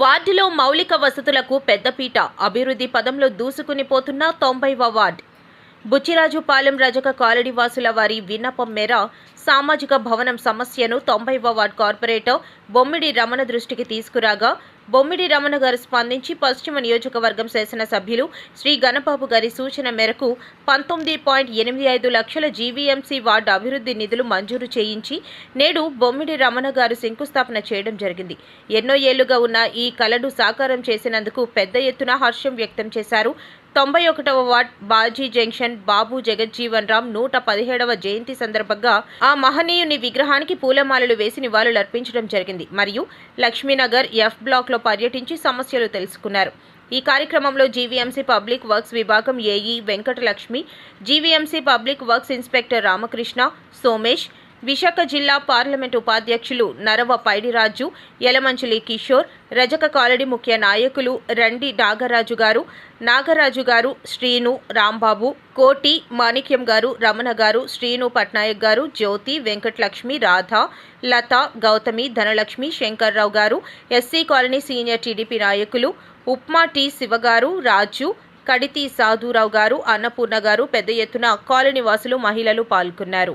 వార్డులో మౌలిక వసతులకు పెద్దపీట అభివృద్ధి పదంలో దూసుకుని పోతున్న తొంభైవ వార్డ్. బుచ్చిరాజుపాలెం రజక కాలనీ వాసుల వారి విన్నపం మేర సామాజిక భవనం సమస్యను తొంభైవ వార్డ్ కార్పొరేటర్ బొమ్మిడి రమణ దృష్టికి తీసుకురాగా బొమ్మిడి రమణ గారు స్పందించి పశ్చిమ నియోజకవర్గం శాసనసభ్యులు శ్రీ గణబాబు గారి సూచన మేరకు పంతొమ్మిది పాయింట్ ఎనిమిది ఐదు లక్షల జీవీఎంసీ వార్డు అభివృద్ధి నిధులు మంజూరు చేయించి నేడు బొమ్మిడి రమణ గారు శంకుస్థాపన చేయడం జరిగింది. ఎన్నో ఏళ్ళుగా ఉన్న ఈ కళను సాకారం చేసినందుకు పెద్ద ఎత్తున హర్షం వ్యక్తం చేశారు తొంభై ఒకటవ వార్డ్ బాజీ జంక్షన్ బాబు జగజ్జీవన్ రామ్ నూట పదిహేడవ జయంతి సందర్భంగా ఆ మహనీయుని విగ్రహానికి పూలమాలలు వేసి నివాళులర్పించడం జరిగింది. మరియు లక్ష్మీనగర్ ఎఫ్ బ్లాక్లో పర్యటించి సమస్యలు తెలుసుకున్నారు. ఈ కార్యక్రమంలో జీవీఎంసీ పబ్లిక్ వర్క్స్ విభాగం AE Venkatalakshmi GVMC public works inspector Ramakrishna Somesh Visakha జిల్లా పార్లమెంట్ ఉపాధ్యక్షులు నరవ పైడిరాజు యలమంచిలి కిషోర్ రజక కాలనీ ముఖ్య నాయకులు రండి నాగరాజు గారు నాగరాజు గారు శ్రీను రాంబాబు కోటి మాణిక్యం గారు రమణ గారు శ్రీను పట్నాయక్ గారు జ్యోతి వెంకటలక్ష్మి రాధ లత గౌతమి ధనలక్ష్మి శంకర్రావు గారు ఎస్సీ కాలనీ సీనియర్ టీడీపీ నాయకులు ఉప్మా టి శివగారు రాజు కడితి సాధురావు గారు అన్నపూర్ణ గారు పెద్ద ఎత్తున కాలనీ వాసులు మహిళలు పాల్గొన్నారు.